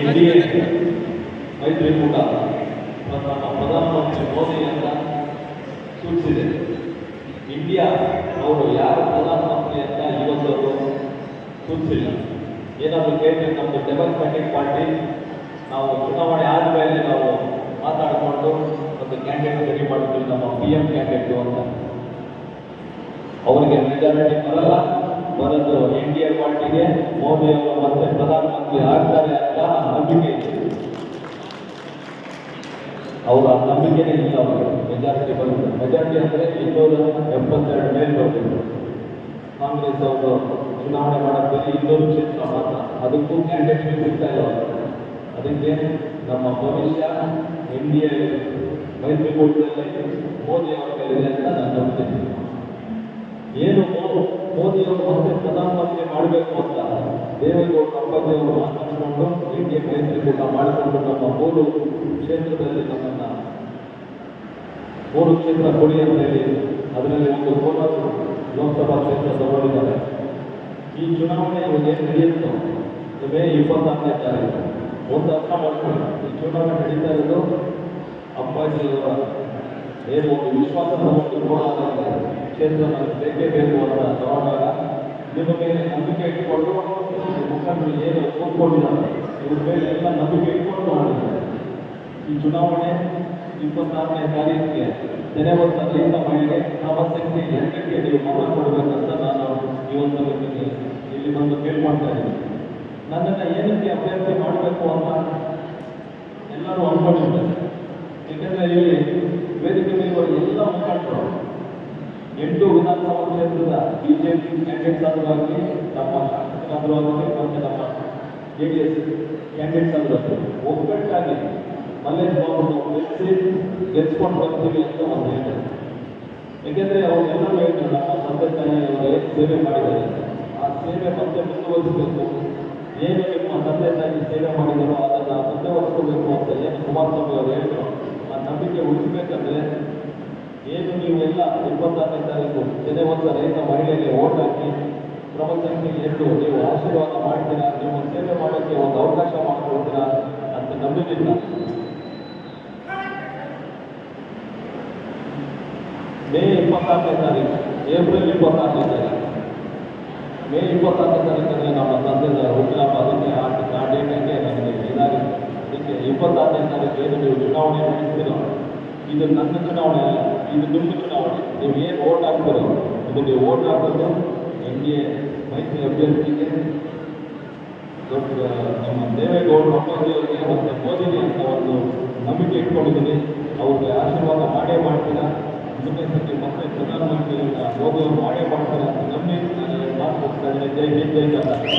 NDA ಮೈತ್ರಿಕೂಟ ನಮ್ಮ ಪ್ರಧಾನಮಂತ್ರಿ ಅಂತ ಸೂಚಿಸಿದೆ. ಇಂಡಿಯಾ, ಅವರು ಯಾರು ಪ್ರಧಾನಮಂತ್ರಿ ಅಂತ ಇವತ್ತು ಸೂಚಿಸಿಲ್ಲ. ಏನಾದರೂ ಕೇಳಿದ್ರೆ ನಮ್ಮದು ಡೆಮೋಕ್ರಾಟಿಕ್ ಪಾರ್ಟಿ, ನಾವು ಚುನಾವಣೆ ಆದಮೇಲೆ ನಾವು ಮಾತಾಡಿಕೊಂಡು ಒಂದು ಕ್ಯಾಂಡಿಡೇಟ್ ರೆಡಿ ಮಾಡ್ತೀವಿ ನಮ್ಮ ಪಿ ಎಂ ಕ್ಯಾಂಡಿಡೇಟು ಅಂತ. ಅವರಿಗೆ ಮೆಜಾರಿಟಿ ಬರಲ್ಲ ಬರೋದು ಎನ್ ಡಿ ಎ ಪಾರ್ಟಿಗೆ ಮೋದಿ ಅವರು ಮತ್ತೆ ಪ್ರಧಾನಮಂತ್ರಿ ಆಗ್ತಾರೆ ಅಂತ ನಂಬಿಕೆ ಇದೆ. ಅವರ ನಂಬಿಕೆನೇ ಇಲ್ಲ ಅವರು ಮೆಜಾರಿಟಿ ಬರುತ್ತೆ ಮೆಜಾರಿಟಿ ಅಂದರೆ ಇನ್ನೂರ ಎಪ್ಪತ್ತೆರಡು ಮೇಲೆ ಬರಬೇಕು ಕಾಂಗ್ರೆಸ್ ಅವರು ಚುನಾವಣೆ ಮಾಡೋದ್ರಲ್ಲಿ ಇನ್ನೂರು ಕ್ಷೇತ್ರ ಮಾತ್ರ. ಅದಕ್ಕೂ ಕ್ಯಾಂಡಿಡೇಟ್ ಸಿಗ್ತಾ ಇಲ್ಲ. ಅದಕ್ಕೆ ನಮ್ಮ ಭವಿಷ್ಯ ಎನ್ ಡಿ ಎ ಮೈತ್ರಿಕೂಟದಲ್ಲಿ ಮೋದಿ ಅವರ ಕೈಲಿದೆ ಅಂತ ನಾನು ನಂಬ್ತೀನಿ. ಏನು ಮೋ- ಮೋದಿ ಅವರು ಮತ್ತೆ ಪ್ರಧಾನಮಂತ್ರಿ ಮಾಡಬೇಕು ಅಂತ ದೇವೇಗೌಡ ಅಪ್ಪಾಜಿಯವರು ಮಾತನಾಡಿಕೊಂಡು ಇಂಡಿಯಾ ಮೈತ್ರಿಕೂಟ ಮಾಡಿಕೊಂಡು ನಮ್ಮ ಮೂರು ಕ್ಷೇತ್ರದಲ್ಲಿ ನಮ್ಮನ್ನ ಮೂರು ಕ್ಷೇತ್ರ ಕೊಡಿ ಅಂತ ಹೇಳಿ ಅದರಲ್ಲಿ ಒಂದು ಕೋಲಾರ ಲೋಕಸಭಾ ಕ್ಷೇತ್ರ ತಗೊಂಡಿದ್ದಾರೆ ಈ ಚುನಾವಣೆ ಇವಾಗ ನಡೆಯುತ್ತೋ ಮೇ ಇಪ್ಪತ್ತಾರನೇ ತಾರೀಕು ಒಂದು ಅರ್ಥ ಮಾಡ್ಕೊಳ್ಳಿ. ಈ ಚುನಾವಣೆ ನಡೀತಾ ಇರೋದು ಅಪ್ಪಾಜಿಯವರ ಏನು ಒಂದು ವಿಶ್ವಾಸ ಒಂದು ಕೋಲಾರ ಕ್ಷೇತ್ರ ನನಗೆ ಬೇಕೇ ಬೇಕು ಅಂತ ನಿಮ್ಮ ಮೇಲೆ ನಂಬಿಕೆ ಇಟ್ಕೊಂಡು ಈ ಮುಖಂಡರು ಏನು ಕೂತ್ಕೊಂಡಿದ್ದಾರೆ, ಇವ್ರ ಮೇಲೆ ಎಲ್ಲ ನಂಬಿಕೆ ಇಟ್ಕೊಂಡು ಮಾಡಿದ್ದಾರೆ. ಈ ಚುನಾವಣೆ ಇಪ್ಪತ್ತಾರನೇ ತಾರೀಕಿಗೆ ತೆರೆ ಹೊತ್ತ ರೈತ ಮಹಿಳೆ ಸಮಸ್ಯೆಗೆ ಎರಡಕ್ಕೆ ನೀವು ಮತ ಕೊಡಬೇಕಂತ ನಾನು ಇವತ್ತು ನಿಮಗೆ ಇಲ್ಲಿ ಬಂದು ಕೇಳ್ಕೊಳ್ತಾ ಇದ್ದೀನಿ. ನನ್ನನ್ನು ಏನಕ್ಕೆ ಅಭ್ಯರ್ಥಿ ಮಾಡಬೇಕು ಅಂತ ಎಲ್ಲರೂ ಅನ್ಕೊಂಡಿದ್ದಾರೆ. ಏಕೆಂದರೆ ಇಲ್ಲಿ ವೇದಿಕೆ ಮೇಲಿರುವ ಎಲ್ಲ ಮುಖಂಡರು ಎಂಟು ವಿಧಾನಸಭಾ ಕ್ಷೇತ್ರದ ಬಿಜೆಪಿ ಕ್ಯಾಂಡಿಡೇಟ್ಸ್ ಸಲುವಾಗಿ ನಮ್ಮ ಶಾಸಕರಾದರೂ ಆಗಲಿ ಮತ್ತು ನಮ್ಮ ಜೆ ಡಿ ಎಸ್ ಕ್ಯಾಂಡಿಡೇಟ್ ಸಲುವಾಗಿ ಒಗ್ಗಟ್ಟಾಗಿ ಮಲ್ಲೇಶ್ ಬಾಬು ಗೆಲ್ಲಿಸಿ ಗೆಲ್ಸ್ಕೊಂಡು ಬರ್ತೀವಿ ಅಂತ ಒಂದು ಹೇಳ್ತಾರೆ ಏಕೆಂದರೆ ಅವರೆಲ್ಲರೂ ಹೇಳ್ತಾರೆ ನಮ್ಮ ತಂದೆ ತಾಯಿ ಅವರು ಸೇವೆ ಮಾಡಿದ್ದಾರೆ. ಆ ಸೇವೆ ಮತ್ತೆ ಮುಂದುವರಿಸಬೇಕು. ಏನು ನಿಮ್ಮ ತಂದೆ ತಾಯಿ ಸೇವೆ ಮಾಡಿದರೋ ಅದನ್ನು ಮುಂದುವರಿಸಬೇಕು ಅಂತ ಏನು ಕುಮಾರಸ್ವಾಮಿ ಅವರು ಹೇಳಿದ್ರು, ಆ ನಂಬಿಕೆ ಉಳಿಸಬೇಕಂದ್ರೆ ಏನು ನೀವೆಲ್ಲ ಇಪ್ಪತ್ತಾರನೇ ತಾರೀಕು ಜನೆ ಒಂದು ರೈತ ಮಹಿಳೆಗೆ ಓಟ್ ಹಾಕಿ ಪ್ರಪಂಚಕ್ಕೆ ಎಂದು ನೀವು ಆಶೀರ್ವಾದ ಮಾಡ್ತೀರಾ, ನೀವು ಸೇವೆ ಮಾಡೋಕ್ಕೆ ಒಂದು ಅವಕಾಶ ಮಾಡಿಕೊಡ್ತೀರಾ ಅಂತ ನಂಬಿದ್ದಿಲ್ಲ. ಮೇ ಇಪ್ಪತ್ತಾರನೇ ತಾರೀಕು, ಏಪ್ರಿಲ್ ಇಪ್ಪತ್ತಾರನೇ ತಾರೀಕು. ಮೇ ಇಪ್ಪತ್ತಾರನೇ ತಾರೀಕಲ್ಲಿ ನಮ್ಮ ತಂದೆ ಹುಟ್ಟಿನಪ್ಪ ಅದಕ್ಕೆ ಆ ಡೇಟಕ್ಕೆ ನಮಗೆ ಇದಾಗಿದೆ. ಅದಕ್ಕೆ ಇಪ್ಪತ್ತಾರನೇ ತಾರೀಕು ಏನು ನೀವು ಚುನಾವಣೆ ನಡೆಸ್ತೀರೋ ಇದು ನನ್ನ ಚುನಾವಣೆ ಅಲ್ಲ ಇದು ನಿಮ್ಮ ಚುನಾವಣೆ ನೀವು ಏನು ಓಟ್ ಹಾಕ್ತೀರೋ ಇದು ನೀವು ಓಟ್ ಹಾಕೋದು ಎನ್ ಡಿ ಎ ಮೈತ್ರಿ ಅಭ್ಯರ್ಥಿಗೆ ದೊಡ್ಡ ನಮ್ಮ ದೇವೇಗೌಡರು ಅಪ್ಪಾಜಿಯವರಿಗೆ ಮತ್ತು ಮೋದಿಗೆ ಅಂತ ಒಂದು ನಂಬಿಕೆ ಇಟ್ಕೊಂಡಿದ್ದೀನಿ ಅವ್ರಿಗೆ ಆಶೀರ್ವಾದ ಮಾಡೇ ಮಾಡ್ತೀರಾ ಮುಂದೆ ಸತಿ ಮತ್ತೆ ಪ್ರಧಾನಮಂತ್ರಿಗಳನ್ನ ಮೋದಿ ಅವರು ಮಾಡೇ ಮಾಡ್ತಾರೆ ಅಂತ ನಂಬಿ ನಾನು ಮಾತು ಕೊಡ್ತಾ ಇದ್ದೀನಿ ಜೈ ಹಿಂದ್ ಜೈ ಕರ್ನಾಟಕ